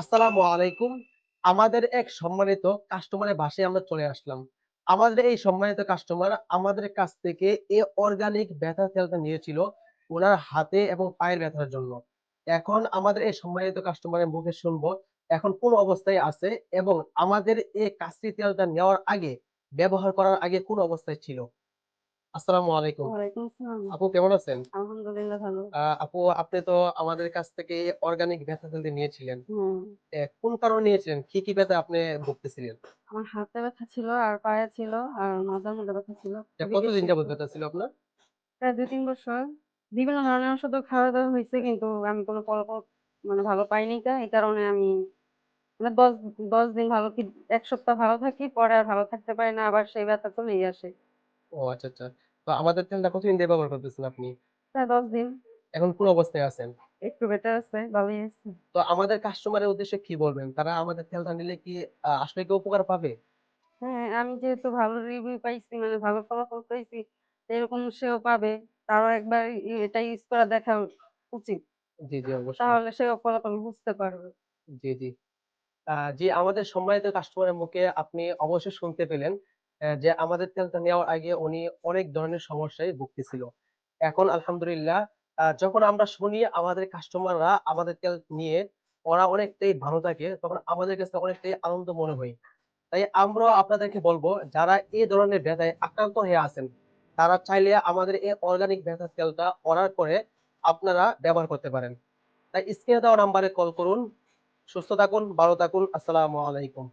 আসসালামু আলাইকুম। আমাদের এক সম্মানিত কাস্টমারের বাসায় আমরা চলে আসলাম। আমাদের এই সম্মানিত কাস্টমার আমাদের কাছ থেকে এই অর্গানিক ব্যথা তেলটা নিয়েছিল ওনার হাতে এবং পায়ের ব্যথার জন্য। এখন আমাদের এই সম্মানিত কাস্টমারের মুখে শুনব, এখন কোন অবস্থায় আছে এবং আমাদের এই কাস্তি তেলটা নেওয়ার আগে, ব্যবহার করার আগে কোন অবস্থায় ছিল? আসসালামু আলাইকুম। আপু কেমন আছেন? আলহামদুলিল্লাহ ভালো। আপু আপনি তো আমাদের কাছ থেকে অর্গানিক ব্যথা তেলটা নিয়েছিলেন। কোন কারণে নিয়েছিলেন? কি কি ব্যথা আপনি ভুগতেছিলেন? আমার হাতে ব্যথা ছিল আর পায়ে ছিল আর মাথার মধ্যে ব্যথা ছিল। কতদিন যাবত ব্যথা ছিল আপনার? প্রায় ২-৩ বছর। বিভিন্ন ধরনের ওষুধও খাওয়া দাওয়া হইছে কিন্তু আমি কোনো ফলাফল মানে ভালো পাইনি তা। এই কারণে আমি মানে ১০ ১০ দিন ভালো কি ১ সপ্তাহ ভালো থাকি পরে আর ভালো থাকতে পারি না আবার সেই ব্যথা চলেই আসে। ও আচ্ছা আচ্ছা তো আমাদের তেলটা কতদিন দিয়ে ব্যবহার করতেছেন আপনি প্রায় ১০ দিন। এখন কোন অবস্থায় আছেন একটু বেটার আছে, ভালোই আছে। তো আমাদের কাস্টমারের উদ্দেশ্যে কি বলবেন তারা আমাদের তেলটা নিলে কি আহ, আসলে কি উপকার পাবে হ্যাঁ, আমি যেহেতু ভালো রিভিউ পাইছি মানে ভালো ফলাফল পাইছি এরকম সেও পাবে। তারও একবার ই এটা ইউজ করে দেখা উচিত। জি জি অবশ্যই তাহলে সেও ফলাফল বুঝতে পারবে। জি জি আহ, জি আমাদের সম্মানিত কাস্টমারের মুখে আপনি অবশ্যই শুনতে পেলেন যে আমাদের তেলটা নেওয়ার আগে উনি অনেক ধরনের সমস্যায় ভুগতেছিল। এখন আলহামদুলিল্লাহ যখন আমরা শুনি আমাদের কাস্টমাররা আমাদের তেল নিয়ে ওরা অনেকটাই ভালো থাকে, তখন আমাদের কাছে অনেকটাই আনন্দ মনে হয়। তাই আমরাও আপনাদেরকে বলব, যারা এই ধরনের ব্যথায় আক্রান্ত হয়ে আছেন, তারা চাইলে আমাদের এই অর্গানিক ব্যথা তেলটা অর্ডার করে আপনারা ব্যবহার করতে পারেন। তাই স্ক্রিনে দেওয়া নাম্বারে কল করুন। সুস্থ থাকুন, ভালো থাকুন। আসসালামু আলাইকুম।